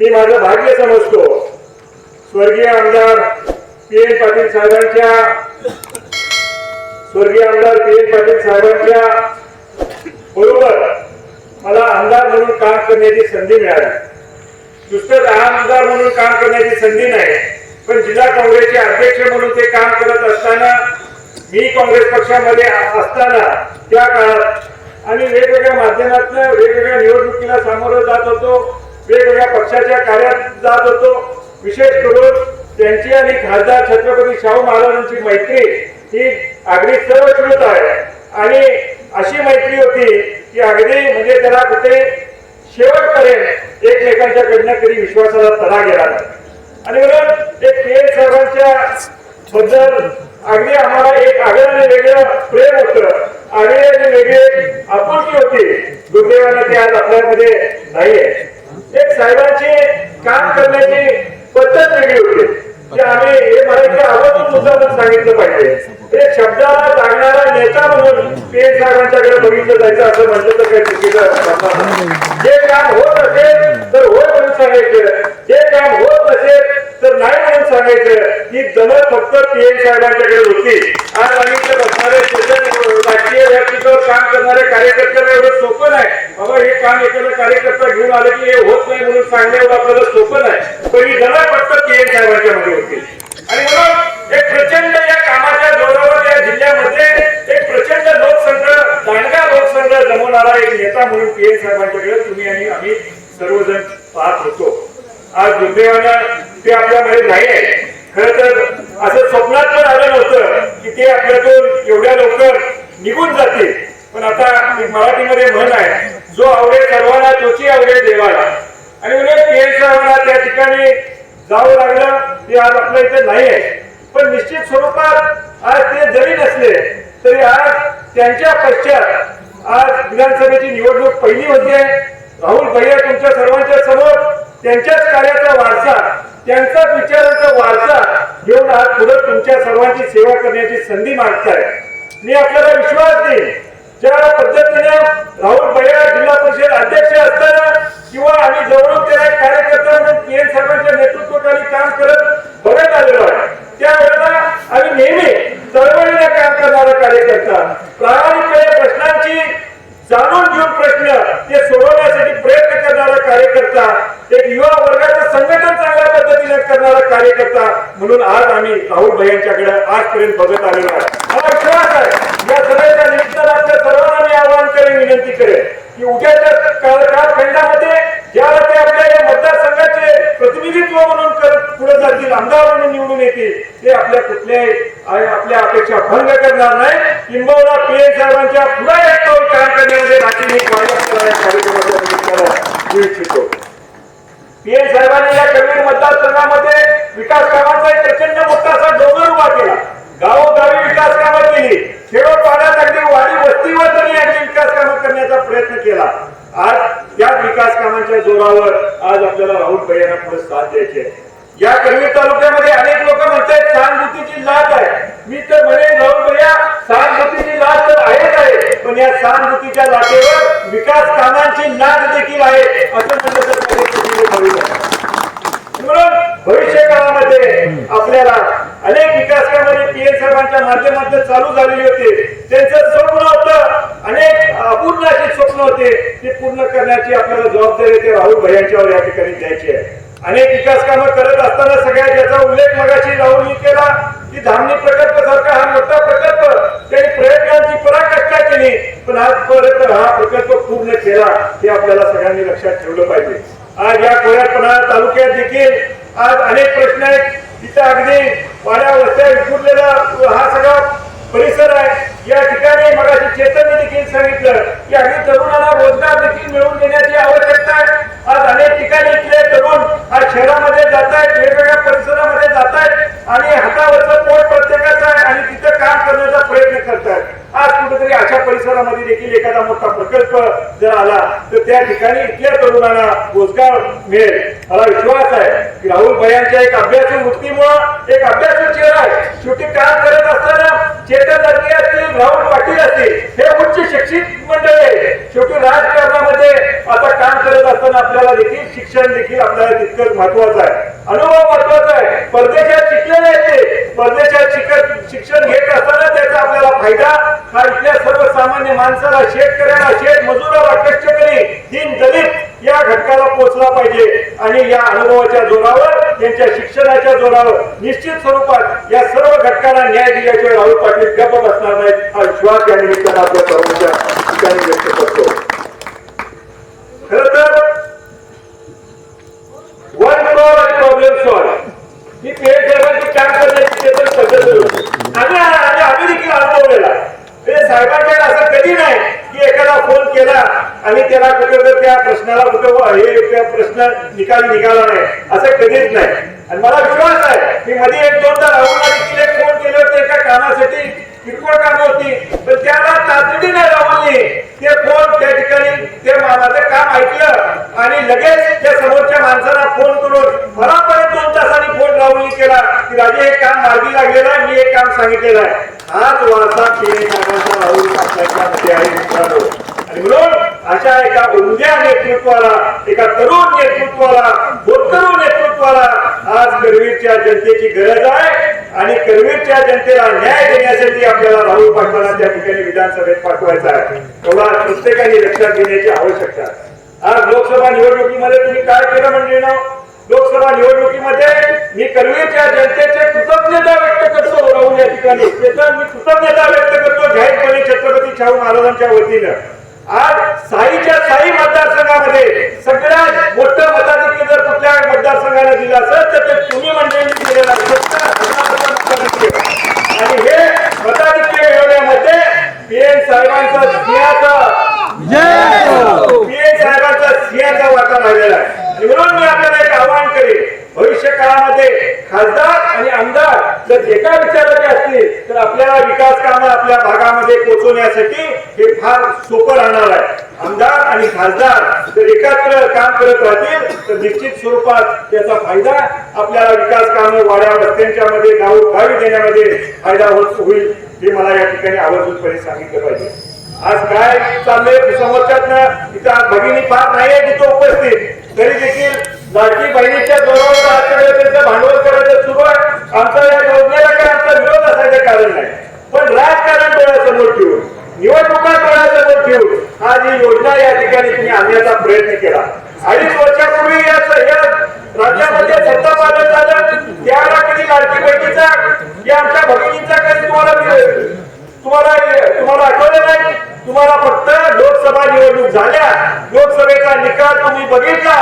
मी माझं भाग्य समजतो. स्वर्गीय आमदार पी एन पाटील साहेबांच्या स्वर्गीय आमदार पी एन पाटील साहेबांच्या बरोबर मला आमदार म्हणून काम करण्याची संधी मिळाली. नुसतंच आमदार म्हणून काम करण्याची संधी नाही पण जिल्हा काँग्रेसचे अध्यक्ष म्हणून ते काम करत असताना मी काँग्रेस पक्षामध्ये असताना त्या काळात आणि वेगवेगळ्या माध्यमातून वेगवेगळ्या निवडणुकीला सामोरं जात होतो. वेगवेगळ्या पक्षाच्या कार्यात जात होतो. विशेष करून त्यांची आणि खासदार छत्रपती शाहू महाराजांची मैत्री ही अगदी सर्वश्रुत आहे. आणि अशी मैत्री होती की अगदी म्हणजे त्याला कुठे शेवटपर्यंत एकमेकांच्याकडनं कधी विश्वासाला तडा गेला नाही. आणि म्हणून एक पी साहेबांच्या बद्दल अगदी आम्हाला एक आगळं आणि वेगळं प्रेम होतं. आगळी आणि वेगळी आपुलकी होती. दुर्दैवानं ते आज आपल्यामध्ये नाहीये. एक साहेबांची काम करण्याची पद्धत वेगळी होती. की आम्ही हे मला इथे आवर्जून सांगितलं पाहिजे. हे शब्दाला लागणारा नेता म्हणून पी एन साहेबांच्याकडे बघितलं जायचं असं म्हटलं तर काही चुकीचं जे काम होत असेल तर होय म्हणून सांगायचं. जे काम होत नसेल तर नाही म्हणून सांगायचं. ही जमत फक्त पी एन साहेबांच्याकडे होती. आज सांगितलं इथे बसणारे राजकीय व्यासपीठावर काम करणारे कार्यकर्त्यांना एवढं सोपं नाही. बाबा हे काम एखादा कार्यकर्ता घेऊन आलं की हे होत नाही म्हणून सांगणं एवढं आपल्याला सोपं नाही. पण ही जमत फक्त के एन साहेबांच्या मध्ये होते. आणि म्हणून एक प्रचंड या कामाच्या जोरावर या जिल्ह्यामध्ये एक प्रचंड लोकसंघ दांडगा लोकसंघ जमवणारा एक नेता म्हणून पी एन साहेबांच्याकडे तुम्ही आणि आम्ही सर्वजण पाहत होतो. आज दुर्दैवानं ते आपल्यामध्ये नाही आहे. खर तर असं स्वप्नात पण आलं नव्हतं की ते आपल्यातून एवढ्या लवकर निघून जाते. पण आता मराठीमध्ये म्हण आहे जो आवडे सर्वांना तोची आवडे देवाला. आणि म्हणून साहेबांना त्या ठिकाणी जावं लागलं ते आज आपल्या इथे नाही आहे. पण निश्चित स्वरूपात आज ते जरी नसले तरी आज त्यांच्या पश्चात आज विधानसभेची निवडणूक पहिली होती आहे. राहुल भैया तुमच्या सर्वांच्या समोर त्यांच्याच कार्याचा वारसा त्यांचाच विचारांचा वारसा घेऊन आज पुढे तुमच्या सर्वांची सेवा करण्याची संधी मागताय मी आपल्याला विश्वास देईन. ज्या पद्धतीने राहुल भैया जिल्हा परिषद अध्यक्ष असताना किंवा आम्ही जवळून त्याला कार्यकर्ता म्हणून पी एन साहेबांच्या नेतृत्वाखाली काम करत बघत आलेलो आहे. त्यावेळेला आम्ही नेहमी चळवळीने काम करणारा कार्यकर्ता. प्रामाणिकपणे प्रश्नांची जाणून घेऊन प्रश्न ते सोडवण्यासाठी प्रयत्न करणारा कार्यकर्ता एक युवा वर्गाचं संघटन चांगल्या पद्धतीने करणारा कार्यकर्ता म्हणून आज आम्ही राहुल भैयांच्याकडे आजपर्यंत बघत आलेलो आहे या सगळ्याच्या निमित्तानं आपल्या सर्वांना मी आवाहन करेन विनंती करेन की उद्याच्या काळ कालखंडामध्ये ज्याला ते आपल्या या मतदारसंघाचे प्रतिनिधित्व म्हणून करत पुढे जातील आमदार म्हणून निवडून येतील ते आपल्या कुठल्याही आ- आपल्या अपेक्षा भंग करणार नाही किंबहुना पी एन साहेबांच्या पुढे एक पाऊल काम करण्यामध्ये राखीव एक वाटा असणाऱ्या कार्यक्रमाच्या निमित्तानं मी इच्छितो पी एन साहेबांनी या करवीर मतदारसंघामध्ये विकास कामांचा एक प्रचंड मोठा असा डोंगर उभा केला गावोगावी विकास कामं केली खेडोपाड्यात अगदी वाडी वस्तीवर त्यांनी अगदी विकास कामं करण्याचा प्रयत्न केला आज त्याच विकास कामांच्या जोरावर आज आपल्याला राहुल भैयांना पुढे साथ द्यायची आहे. या करवीर तालुक्यामध्ये अनेक लोक म्हणतात सहानुभूतीची लाट आहे. मी तर म्हणेन राहुल भैया सहानुभूतीची लाट तर आहेच आहे पण या सहानुभूतीच्या लाटेवर विकास कामांची लाट देखील आहे असं म्हणलं तर म्हणून भविष्य काळामध्ये आपल्याला अनेक विकास कामे पी एन साहेबांच्या माध्यमातून चालू झालेली होती त्यांचं स्वप्न होतं. अनेक अपूर्ण असे स्वप्न होते ते पूर्ण करण्याची आपल्याला जबाबदारी ते राहुल भैयांच्यावर या ठिकाणी द्यायची आहे. अनेक विकास कामं करत असताना सगळ्यात याचा उल्लेख मगाशी राहुलनी केला की धामणी प्रकल्प सारखा हा मोठा प्रकल्प त्यांनी प्रयत्नांची पराकाष्ठा केली पण आजपर्यंत हा प्रकल्प पूर्ण केला हे आपल्याला सगळ्यांनी लक्षात ठेवलं पाहिजे. आज या कोळ्यापणा तालुक्यात देखील आज अनेक प्रश्न आहेत. तिथं अगदी वाड्या वस्त्या विखुरलेला हा सगळा परिसर आहे. या ठिकाणी मगाशी चेतन देखील सांगितलं की आम्ही तरुणाला रोजगार देखील मिळवून देण्याची आवश्यकता आहे. आज अनेक ठिकाणी इथले तरुण आज शहरामध्ये जात आहेत वेगवेगळ्या परिसरामध्ये जात आहेत आणि हातावरचं पोट प्रत्येकाचं आहे आणि तिथं काम करण्याचा प्रयत्न करतात आज कुठेतरी अशा परिसरामध्ये देखील एखादा मोठा प्रकल्प जर आला तर त्या ठिकाणी इथल्या तरुणांना रोजगार मिळेल. मला विश्वास आहे की राहुल भयांच्या एक अभ्यासू वृत्तीमुळं एक अभ्यासू चेहरा आहे. शेवटी काम करत असताना चेतन लडके असतील राहुल पाटील असतील हे उच्च शिक्षित मंडळी आहे शेवटी राजकारणामध्ये आता पण आपल्याला देखील शिक्षण देखील आपल्याला तितकंच महत्वाचं आहे. अनुभव महत्त्वाचा आहे. परदेशात शिकलेले आहेत ते. परदेशात शिकत शिक्षण घेत असताना त्याचा आपल्याला फायदा. हा इथल्या सर्वसामान्य माणसाला शेतकऱ्याला शेत मजुराला कष्टकरी दिन दलित या घटकाला पोहोचला पाहिजे. आणि या अनुभवाच्या जोरावर त्यांच्या शिक्षणाच्या जोरावर निश्चित स्वरूपात या सर्व घटकांना न्याय दिल्याशिवाय राहुल पाटील गप्प बसणार नाहीत. हा विश्वास या निमित्तानं आपल्या सर्वांच्या ठिकाणी व्यक्त करतो खर तर वन क्रॉर आणि प्रॉब्लेम सॉल्व ही पेड साहेबांची काम करण्याची ते पण पद्धत होती आम्ही आणि आम्ही देखील अनुभवलेला म्हणजे साहेबांकडे असं कधी नाही की एखादा फोन केला आणि त्याला कुठं तर त्या प्रश्नाला कुठं हे त्या प्रश्न निकाल निघाला नाही. असं कधीच नाही. आणि मला विश्वास आहे की मध्ये एक दोनदा राहुलला देखील एक फोन केले होते एका कामासाठी. किरकोळ काम होती. पण त्याला तातडीने राहुलने ते फोन त्या ठिकाणी ते माझं काम ऐकलं आणि लगेच त्या समोरच्या माणसाला फोन करून मला परत दोन तासांनी फोन राहुलने केला की राजे हे काम मार्गी लागलेलं आहे मी एक काम सांगितलेलं आहे. हाच वारसा केली साहेबांचा राहुल पाटलांच्यामध्ये आहे मित्रांनो. आणि म्हणून अशा एका उमद्या नेतृत्वाला एका तरुण नेतृत्वाला होतकरू नेतृत्वाला आज करवीरच्या जनतेची गरज आहे. आणि करवीरच्या जनतेला न्याय देण्यासाठी आपल्याला राहुल पाटलांना त्या ठिकाणी विधानसभेत पाठवायचा आहे. तेवढा प्रत्येकाने लक्षात घेण्याची आवश्यकता आज लोकसभा निवडणुकीमध्ये तुम्ही काय केलं म्हणजे ना लोकसभा निवडणुकीमध्ये मी करवीरच्या जनतेचे कृतज्ञता व्यक्त करतो. राहुल या ठिकाणी. मी कृतज्ञता व्यक्त करतो. जाहीरपणे छत्रपती शाहू महाराजांच्या वतीनं. आज साईच्या साई मतदारसंघामध्ये सगळ्यात मोठं मताधिक्य जर कुठल्या मतदारसंघाने दिलं असेल तर ते तुम्ही मंडळींनी दिलेलं आणि हे मताधिक्य मिळवण्यामध्ये पीएम साहेबांचा सिंहाचा पीएम साहेबांचा सिंहाचा वाटा राहिलेला आहे. आणि म्हणून मी आपल्याला एक आवाहन करेन भविष्य काळामध्ये खासदार आणि आमदार जर एका विचाराचे असतील तर आपल्याला विकास कामं आपल्या भागामध्ये पोहोचवण्यासाठी हे फार सोपं राहणार आहे. आमदार आणि खासदार जर एकत्र काम करत राहतील तर निश्चित स्वरूपात त्याचा फायदा आपल्याला विकास कामं वाड्या वस्त्यांच्या मध्ये गाव गावी देण्यामध्ये फायदा होत होईल हे मला या ठिकाणी आवर्जूनपणे सांगितलं पाहिजे. आज काय चाललंय समोरच्यात इथं आज भगिनी फार नाही आहे तिथं उपस्थित. तरी देखील लाडकी बहिणीच्या जोरावर आजच्या भांडवल करायचं सुरू आहे. आमचा या योजनेला काय आमचा विरोध असायचं कारण नाही. पण राजकारण डोळ्यासमोर ठेवून निवडणुका डोळ्यासमोर ठेवून आज ही योजना या ठिकाणी तुम्ही आणण्याचा प्रयत्न केला. अडीच वर्षापूर्वी या राज्यामध्ये सत्ता पालन झालं त्याला कधी लाडकी बहिणीचा या आमच्या भगिनींचा कधी तुम्हाला तुम्हाला तुम्हाला आठवलं नाही? तुम्हाला फक्त लोकसभा निवडणूक झाल्या लोकसभेचा निकाल तुम्ही बघितला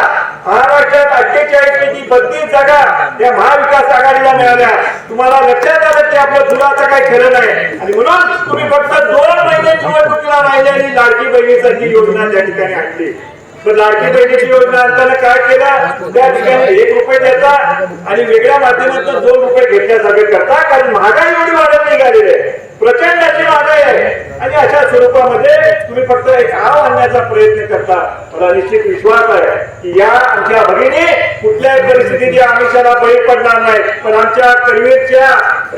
महाराष्ट्रात अठ्ठेचाळीस पैकी बत्तीस जागा या महाविकास आघाडीला मिळाल्या. तुम्हाला लक्षात आलं की आपलं फुलाचं काही खरं नाही. आणि म्हणून तुम्ही फक्त दोन महिने निवडणुकीला राहिले आणि लाडकी बहिणीसाठी योजना त्या ठिकाणी आणली. लाडकी बहिणीची योजना आणताना काय केलं? त्या ठिकाणी एक रुपये देता आणि वेगळ्या माध्यमातून दोन रुपये घेतल्यासारखं करता. कारण महागाई एवढी वाढत निघालेली आहे. प्रचंड अशी आणि अशा स्वरूपामध्ये तुम्ही फक्त एक आव आणण्याचा प्रयत्न करता. मला निश्चित विश्वास आहे की या आमच्या भगिनी कुठल्याही परिस्थितीत या आमिषाला बळी पडणार नाही पण आमच्या करवीरच्या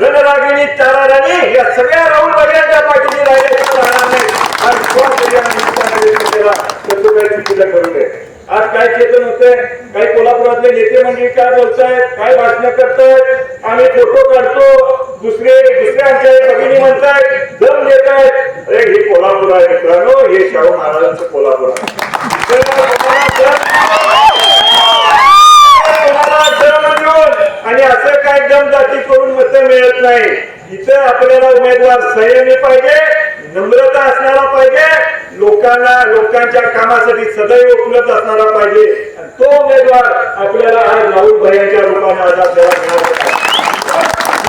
रणरागिणी ताराराणी या सगळ्या राहुल बघ्यांच्या पाठीशी राहिल्याशिवाय राहणार नाही हा विश्वास केला तर तो काही चुकीला करू नये आज काय चेतन होते काही कोल्हापुरातले नेते मंडळी काय बोलतायत? काय भाषण करतायत? आम्ही फोटो काढतो. दुसरे दुसरे आमच्या भगिनी म्हणतायत दम देत आहेत अरे हे कोल्हापूर आहे मित्रांनो. हे शाहू महाराजांचं कोल्हापूर आहे. आणि असं काय दम जाती करून मत मिळत नाही. इथं आपल्याला उमेदवार संयमी पाहिजे नम्रता असणारा पाहिजे लोकांना लोकांच्या कामासाठी सदैव उपलब्ध असणारा पाहिजे. तो उमेदवार आपल्याला आज राहुल भयांच्या रूपाने आज आपल्याला मिळाला पाहिजे.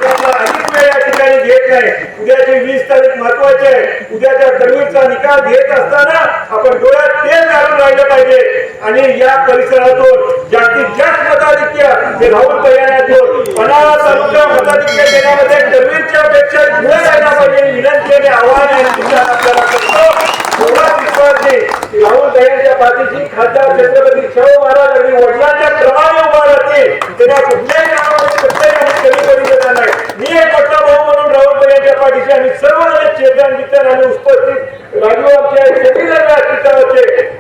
मी आपला अधिक वेळ घेत नाही. उद्याची वीस तारीख महत्वाची आहे. उद्याच्या जमीनचा निकाल घेत असताना आपण डोळ्यात तेल घालून राहिलं पाहिजे. आणि या परिसरातून जास्तीत जास्त मताधिक्य हे राहुल भैयातून पन्हाळा तालुका मताधिक्य देण्यामध्ये जमीनच्या पेक्षा पुढे जायला पाहिजे. विनंती आणि आव्हान आहे आपल्याला करतो. राहुल भैयांच्या पाठीशी खासदार छत्रपती शाहू महाराज आणि वडिलांच्या क्रमाने उभा राहतील त्यांना कुठल्याही ठिकाणी सर्वांना चेतन विचाराने उपस्थित राजू आमच्या सगळीजण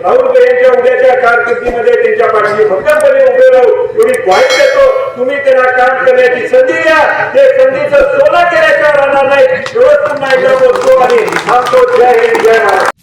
राहुल यांच्या उद्याच्या कारकिर्दीमध्ये त्यांच्या पाठीशी भक्कमपणे उभे राहू. एवढी ग्वाही देतो तुम्ही त्यांना काम करण्याची संधी द्या. ते संधीचं सोला केल्याशिवाय राहणार नाही. व्यवस्थित नाही बोलतो आणि हा तो जय महाराज